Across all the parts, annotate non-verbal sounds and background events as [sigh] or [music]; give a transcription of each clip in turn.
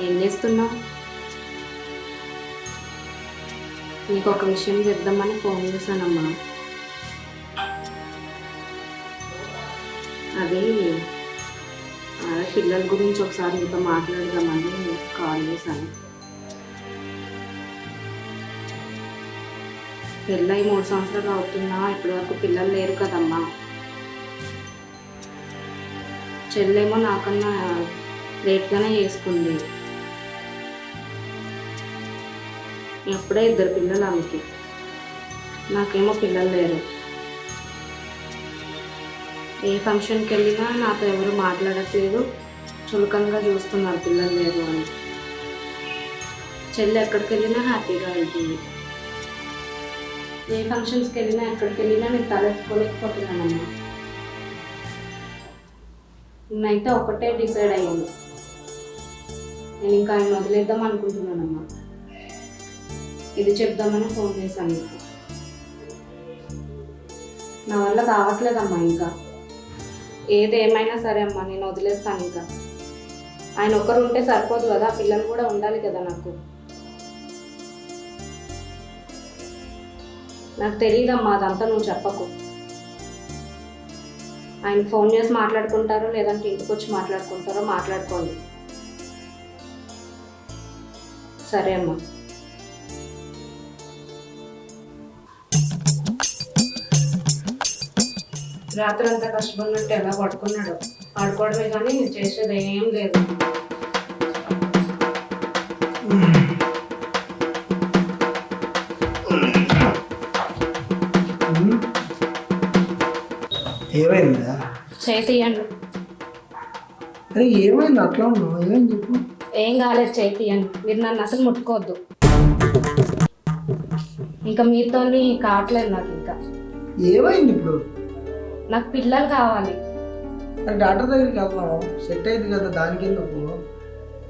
ఏం చేస్తున్నావు? నీకు ఒక విషయం చెప్దామని ఫోన్ చేశానమ్మా. అది పిల్లల గురించి ఒకసారి మీతో మాట్లాడదామని కాల్ చేశాను. పెళ్ళై మూడు సంవత్సరాలు అవుతున్నా ఇప్పటివరకు పిల్లలు లేరు కదమ్మా. చెల్లేమో నాకన్నా లేట్గానే చేసుకుంది. అప్పుడే ఇద్దరు పిల్లలు ఆమెకి. నాకేమో పిల్లలు లేరు. ఏ ఫంక్షన్కి వెళ్ళినా నాతో ఎవరు మాట్లాడట్లేదు. చులకంగా చూస్తున్నారు పిల్లలు లేరు అని. చెల్లి ఎక్కడికి వెళ్ళినా హ్యాపీగా వెళ్తుంది ఏ ఫంక్షన్స్కి వెళ్ళినా ఎక్కడికి వెళ్ళినా నేను తలెత్తుకోలేకపోతున్నానమ్మా. నేనైతే ఒకటే డిసైడ్ అయ్యాను నేను ఇంకా ఆయన వదిలేద్దాం అనుకుంటున్నానమ్మా. ఇది చెప్దామని ఫోన్ చేశాను. మీకు నా వల్ల కావట్లేదమ్మా ఇంకా. ఏది ఏమైనా సరే అమ్మా నేను వదిలేస్తాను ఇంకా. ఆయన ఒక్కరు ఉంటే సరిపోదు కదా పిల్లలు కూడా ఉండాలి కదా నాకు. నాకు తెలియదమ్మా అదంతా నువ్వు చెప్పకు. ఆయన ఫోన్ చేసి మాట్లాడుకుంటారు లేదంటే ఇంటికి వచ్చి మాట్లాడుకుంటారో మాట్లాడుకోండి. సరే అమ్మా. రాత్రి అంతా కష్టపడినట్టు ఎలా పడుకున్నాడు పడుకోవడమే కానీ చేసేది ఏం లేదు. చేయి తీయండి అరే ఏమైంది? అట్లా ఉన్నావు? ఏమైంది చెప్పు. ఏం కాలేదు మీరు నన్ను అసలు ముట్టుకోవద్దు. ఇంకా మీతోని కావట్లేదు నాకు ఇంకా. ఏమైంది ఇప్పుడు? నాకు పిల్లలు కావాలి. డాక్టర్ దగ్గరికి వెళ్దాం సెట్ అయింది కదా దానికి ఎందుకు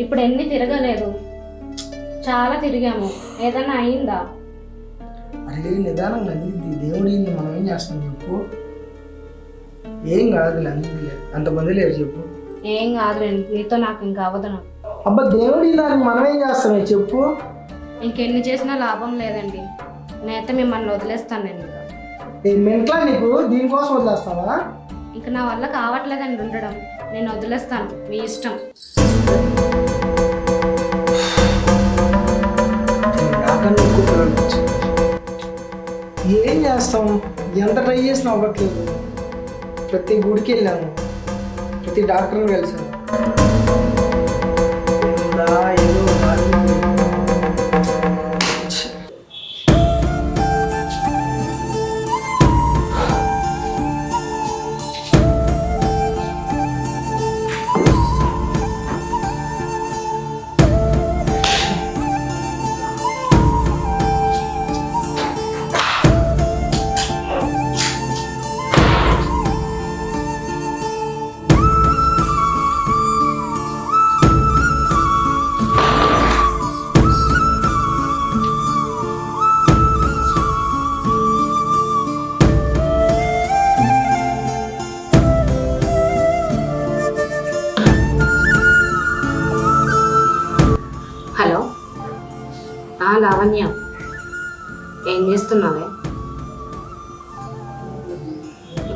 ఇప్పుడు ఎన్ని తిరగలేదు. చాలా తిరిగాము. ఏదైనా అయిందా? అరే నిదానంగా అందిద్ది దేవుడి మనం ఏం చేస్తాం చెప్పు. ఏం కాదులే అందిద్దిలే అంతమంది లేరు చెప్పు. ఏం కాదులేండి మీతో నాకు ఇంకా అవ్వదు. నాకు అబ్బా దేవుడి దానికి మనం ఏం చేస్తామే చెప్పు. ఇంకెన్ని చేసినా లాభం లేదండి. నేనైతే మిమ్మల్ని వదిలేస్తాను నేను ఏ మెంట్లా నీకు? దీనికోసం వదిలేస్తావా? ఇంకా నా వల్ల కావట్లేదండి ఉండడం. నేను వదిలేస్తాను మీ ఇష్టం. నాకన్నా ఎక్కువ పిల్లలు వచ్చారు. ఏం చేస్తాం? ఎంత ట్రై చేసినా అవ్వట్లేదు. ప్రతి గుడికి వెళ్ళాము ప్రతి డాక్టర్ని కలిసాము లావణ్య ఏం చేస్తున్నావే?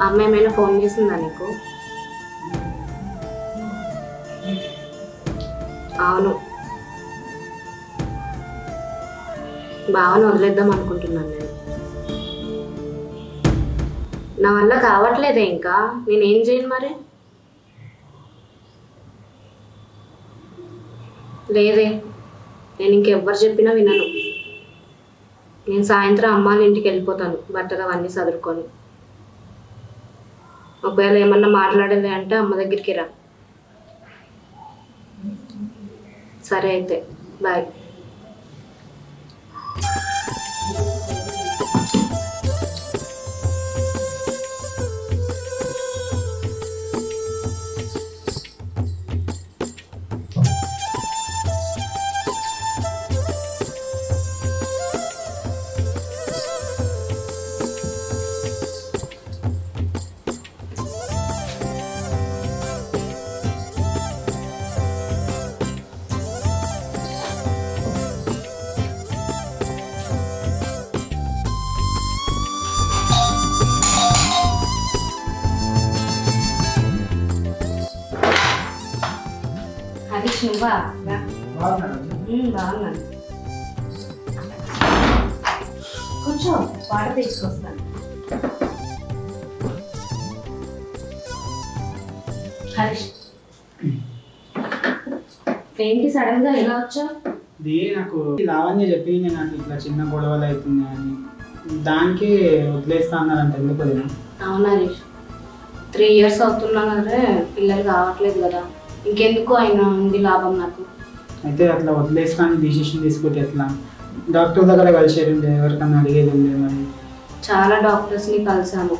అమ్మ ఏమైనా ఫోన్ చేసిందా నీకు? అవును. బావని వదిలేద్దాం అనుకుంటున్నాను నేను. నా వల్ల కావట్లేదే ఇంకా. నేనేం చేయను మరి? లేదే. నేను ఇంకెవ్వరు చెప్పినా వినను. నేను సాయంత్రం అమ్మాళ్ళ ఇంటికి వెళ్ళిపోతాను బట్టలు అవన్నీ చదువుకొని ఒకవేళ ఏమన్నా మాట్లాడాలి అంటే అమ్మ దగ్గరికి రా. సరే అయితే బాయ్. బాగున్నాను కూర్చో వాటర్ తీసుకొస్తాను హరీష్. ఏంటి సడన్గా ఎలా వచ్చావు? ఇది నాకు లావణ్య చెప్పింది నాకు ఇట్లా చిన్న గొడవలు అవుతున్నాయి అని. దానికి వదిలేస్తా అన్నారంట ఎందుకు వదినా? అవును త్రీ ఇయర్స్ అవుతున్నా కదా పిల్లలు కావట్లేదు కదా. ఇంకెందుకు ఆయన ఉంది లాభం నాకు? అయితే అట్లా వదిలేస్తా అని డిసిషన్ తీసుకుంటే ఎట్లా? డాక్టర్ దగ్గర కలిసేది ఉండే ఎవరికన్నా అడిగేది ఉండే మరి. చాలా డాక్టర్స్ని కలిసాము.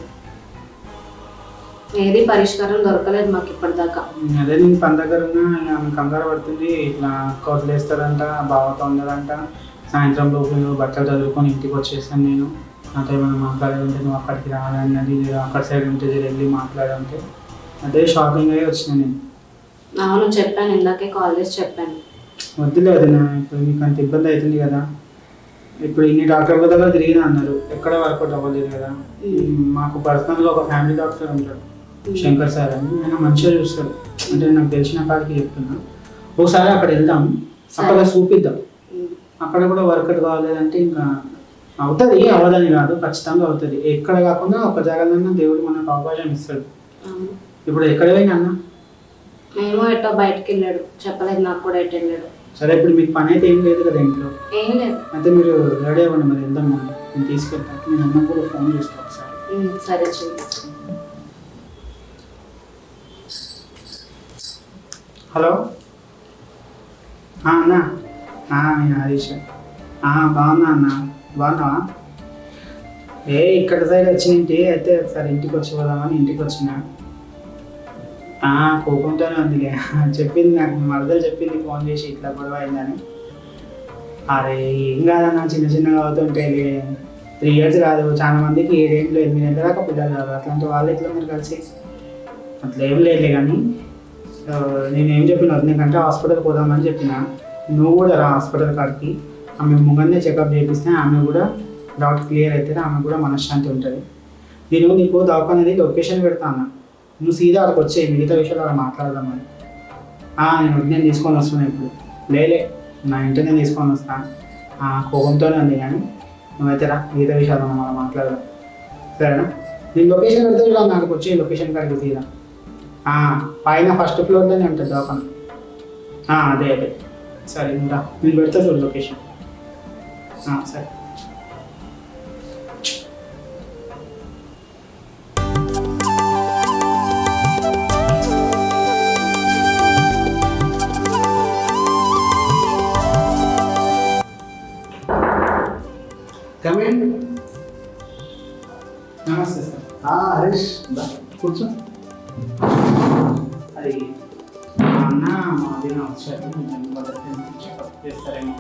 ఏది పరిష్కారం దొరకలేదు మాకు ఇప్పటిదాకా. అదే నేను పని దగ్గర ఉన్నా ఆమె కంగారు పడుతుంది ఇట్లా అక్క వదిలేస్తారంట బావతో ఉండదంట సాయంత్రం లోపు నువ్వు బట్టలు చదువుకొని ఇంటికి వచ్చేసాను నేను. నాతో ఏమైనా మాట్లాడేది ఉంటే నువ్వు అక్కడికి రావాలన్నది అక్కడ సైడ్ ఉంటే వెళ్ళి మాట్లాడంటే అదే షాపింగ్ అయ్యి వచ్చిన నేను. అవును చెప్పాను. ఇందాకే కాల్ చేసి చెప్పాను. వద్దులే వదినా ఇప్పుడు మీకు అంత ఇబ్బంది అవుతుంది కదా. ఇప్పుడు ఇన్ని డాక్టర్ దగ్గర తిరిగిన అన్నారు. ఎక్కడ వర్కౌట్ అవ్వలేదు కదా. మాకు పర్సనల్గా ఒక ఫ్యామిలీ డాక్టర్ ఉంటాడు. శంకర్ సార్ అని. ఆయన మంచిగా చూస్తాడు. అంటే నాకు తెలిసిన కాడికి చెప్తున్నా. ఒకసారి అక్కడ వెళ్దాం. అక్కడ చూపిద్దాం. అక్కడ కూడా వర్కౌట్ కావాలంటే ఇంకా అవుతుంది అవ్వదని కాదు. ఖచ్చితంగా అవుతుంది. ఎక్కడ కాకుండా ఒక జాగాలన్నా దేవుడు మనకు అవకాశం ఇస్తాడు. ఇప్పుడు ఎక్కడ పోయినా అన్న? మేము ఎటో బయటకు వెళ్ళాడు చెప్పలేదు నాకు కూడా ఎటు వెళ్ళాడు. సరే ఇప్పుడు మీకు పని అయితే ఏం లేదు కదా ఇంట్లో? ఏం లేదు. అయితే మీరు రెడీ అవ్వండి మరి వెళ్దాం మనం. నేను తీసుకెళ్తాను నేను అన్న కూడా ఫోన్ చేస్తాను ఒకసారి. ఉమ్, సరే చూడు హలో? ఆ, అన్న. ఆ, నేను హరీష్ ఆ, బాగున్నా అన్న. బాగున్నావా? ఏ ఇక్కడ సైడ్ వచ్చింటి అయితే ఒకసారి ఇంటికి వచ్చి పోదామని ఇంటికి వచ్చిన? కోపంతోనే ఉందిలే. [laughs] చెప్పింది నాకు మరదలు చెప్పింది ఫోన్ చేసి ఇట్లా గొడవ అయిందని. అరే ఏం కాదన్న చిన్న చిన్నగా అవుతుంటే త్రీ ఇయర్స్ కాదు చాలా మందికి ఏడేళ్ళు ఎనిమిది నెలల దాకా పిల్లలు కాదు. అట్లాంటి వాళ్ళు ఎట్లా మీరు కలిసి? అట్లా ఏం లేదులే కానీ నేను ఏం చెప్పిన వదినకంటే హాస్పిటల్ పోదామని చెప్పిన. నువ్వు కూడా రా హాస్పిటల్ కాడికి. ఆమె ముంగన్నే చెకప్ చేపిస్తే ఆమె కూడా డౌట్ క్లియర్ అవుతుంది ఆమె కూడా మనశ్శాంతి ఉంటుంది. నేను నీకు దవాఖానది లొకేషన్ పెడతాను? నువ్వు సీదా అక్కడికి వచ్చే మిగతా విషయాలు అక్కడ మాట్లాడదామని ఆ, నేను తీసుకొని వస్తున్నాను ఇప్పుడు. లేలే నా ఇంటినే తీసుకొని వస్తాను కోపంతోనే ఉంది కానీ నువ్వైతే రా మిగతా విషయాలు మనం అలా మాట్లాడదాం. సరేనా? నేను లొకేషన్ పెడితే ఇలా నాకు వచ్చి లొకేషన్ కాడికి తీరా. పైన ఫస్ట్ ఫ్లోర్లోనే ఉంటుంది దవాఖాన అదే అదే. సరే నువ్వు రా. నేను పెడతా చూడు లొకేషన్ సరే. కూర్చో. అది మా అన్న మా అదిన వచ్చారు చెకప్ చేస్తారేమో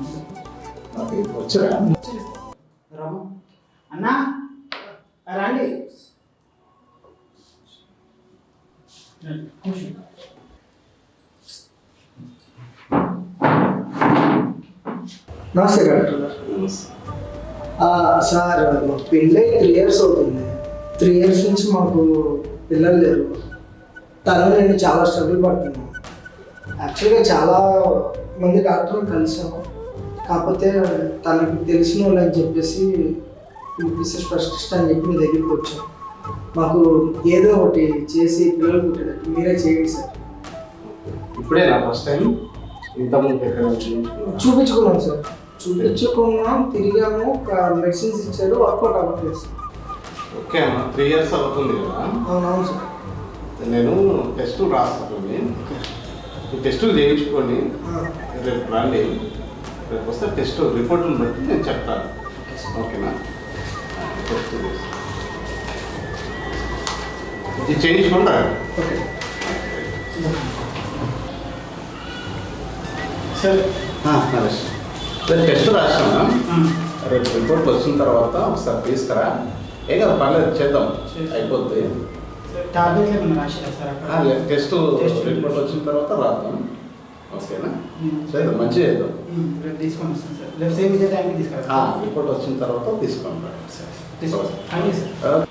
రాము. అన్నా రండి. కూర్చో నమస్తే. డాక్టర్ సార్ పెళ్ళి త్రీ ఇయర్స్ అవుతుంది. త్రీ ఇయర్స్ నుంచి మాకు పిల్లలు లేరు. తను నేను చాలా స్ట్రగుల్ పడుతున్నాను యాక్చువల్గా చాలా మంది డాక్టర్లు కలిసాము కాకపోతే తనకు తెలిసిన వాళ్ళు అని చెప్పేసి పిసి స్పెషలిస్ట్ అని చెప్పి మీ దగ్గరికి వచ్చాం. మాకు ఏదో ఒకటి చేసి పిల్లలు పుట్టేటట్టు మీరే చేయండి సార్. ఇప్పుడే నా ఫస్ట్ టైం ఇంతకుముందు ఎక్కడ చూపించుకున్నా? చూపించుకున్నాం సార్. చూపించుకున్నాం తిరిగాము మెడిసిన్స్ ఇచ్చారు వర్కౌట్ అవ్వట్లేదు సార్. ఓకే అమ్మా త్రీ ఇయర్స్ అవుతుంది కదా? అవునవును సార్. నేను టెస్టులు రాస్తాను ఈ టెస్టులు చేయించుకొని రేపు రండి. రేపు వస్తే టెస్ట్ రిపోర్టులు బట్టి నేను చెప్తాను. ఓకేనా? టెస్ట్. ఇది చేయించుకుంటా? ఓకే. సార్. నరేష్ రేపు టెస్ట్ రాసాను రేపు రిపోర్ట్ వచ్చిన తర్వాత ఒకసారి తీసుకురా. ఏ కదా పర్లేదు చేద్దాం. అయిపోద్ది. టెస్ట్ రిపోర్ట్ వచ్చిన తర్వాత రాద్దాం. ఓకేనా. చేద్దాం మంచిగా చేద్దాం. రిపోర్ట్ వచ్చిన తర్వాత తీసుకుంటాం సార్. తీసుకొస్తాను అలాగే సార్.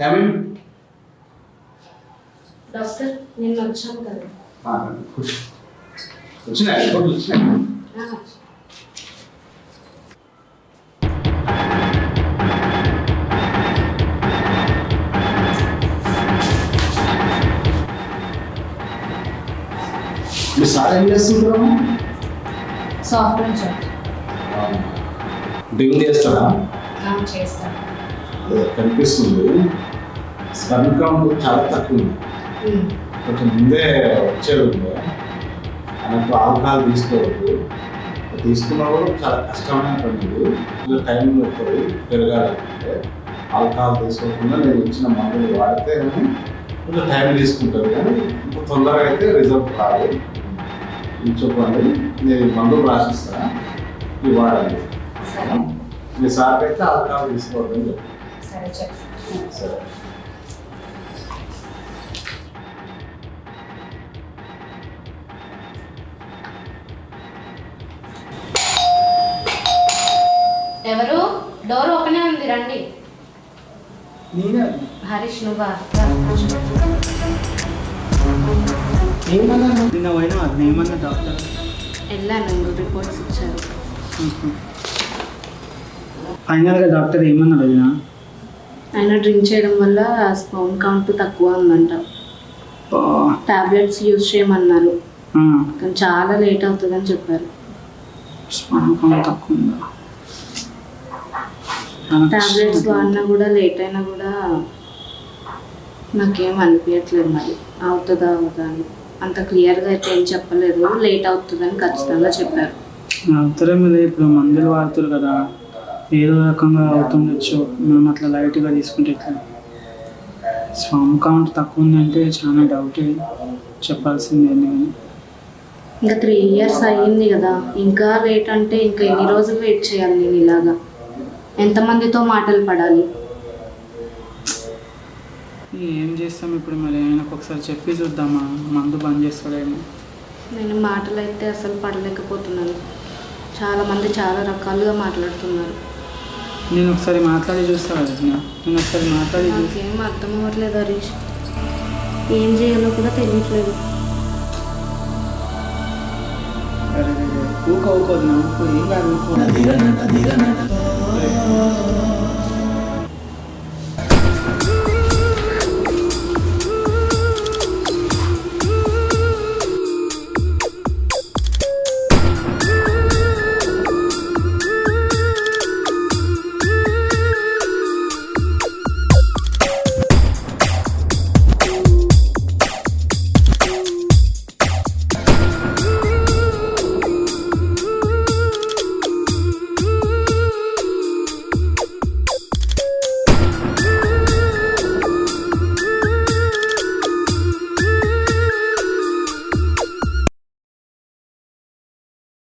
కమింగ్ డాక్టర్ నిన్న వచ్చాను కదా. వచ్చినాయి రిపోర్ట్లు వచ్చినాయి ఆ, మీ సార్ ఏం చేస్తుంటారు సాఫ్ట్వేర్ జాబ్ డ్రింక్ చేస్తారా ఆ, చేస్తాను అదే కనిపిస్తుంది స్పర్మ్ కౌంట్ చాలా తక్కువ ఉంది ఉమ్. కొంచెం ముందే వచ్చేది ఉంది. ఆయనకు ఆల్కహాల్ తీసుకోవద్దు. తీసుకున్నా కూడా చాలా కష్టమైన పని టైం పడుతుంది పెరగాలంటే. ఆల్కహాల్ తీసుకోకుండా నేను ఇచ్చిన మందులు వాడితే కొంచెం టైం తీసుకుంటుంది కానీ ఇంత తొందరగా అయితే రిజల్ట్ రాదు. చెప్పండి నేను మందులు రాసిస్తా ఇవి సరే. మీ సార్కి అయితే ఆల్కహాల్ తీసుకోవద్దని చెప్పండి. సరే. ఎవరు? డోర్ ఓపెనే ఉంది రండి. హరీష్ నువ్వా. ఏమన్నా నిన్న పోయినా అది ఏమన్నా డాక్టర్? వెళ్ళాను రిపోర్ట్స్ ఇచ్చారు. ఫైనల్గా డాక్టర్ ఏమన్నారు వదిన ఆయన డ్రింక్ చేయడం వల్ల స్పౌన్ కౌంట్ తక్కువ ఉందంట. టాబ్లెట్స్ యూజ్ చేయమన్నారు. కానీ చాలా లేట్ అవుతుందని చెప్పారు. స్పందకం తక్కువ ఉందా? టాబ్లెట్స్ వాడినా కూడా లేట్ అయినా కూడా నాకేం అనిపించట్లేదు మరి. అవుతుందా అవుతుందా అని. అంత క్లియర్గా అయితే ఏం చెప్పలేదు. లేట్ అవుతుందని ఖచ్చితంగా చెప్పారు. అవుతారే మీద ఇప్పుడు మందులు వాడుతారు కదా. ఏదో రకంగా అవుతుండొచ్చు మేము అట్లా లైట్గా తీసుకుంటే ఎట్లా? స్వామ్ కౌంట్ తక్కువ ఉందంటే చాలా డౌటే చెప్పాల్సిందే నేను. ఇంకా త్రీ ఇయర్స్ అయ్యింది కదా. ఇంకా లేట్ అంటే ఇంకా ఎన్ని రోజులు వెయిట్ చేయాలి నేను ఇలాగా? ఎంతమందితో మాటలు పడాలి ఏం చేస్తాం ఇప్పుడు మరి ఆయనకు ఒకసారి చెప్పి చూద్దామా మందు బంద్ చేస్తాడేమో నేను మాటలు అయితే అసలు పడలేకపోతున్నాను చాలా మంది చాలా రకాలుగా మాట్లాడుతున్నారు నేను ఒకసారి మాట్లాడి చూస్తా కదా నేను ఒకసారి మాట్లాడి నాకేం అర్థం అవ్వట్లేదు హరీష్ ఏం చేయాలో కూడా తెలియట్లేదు ఊకోదు ఊకో ఏం కాదు ఊకో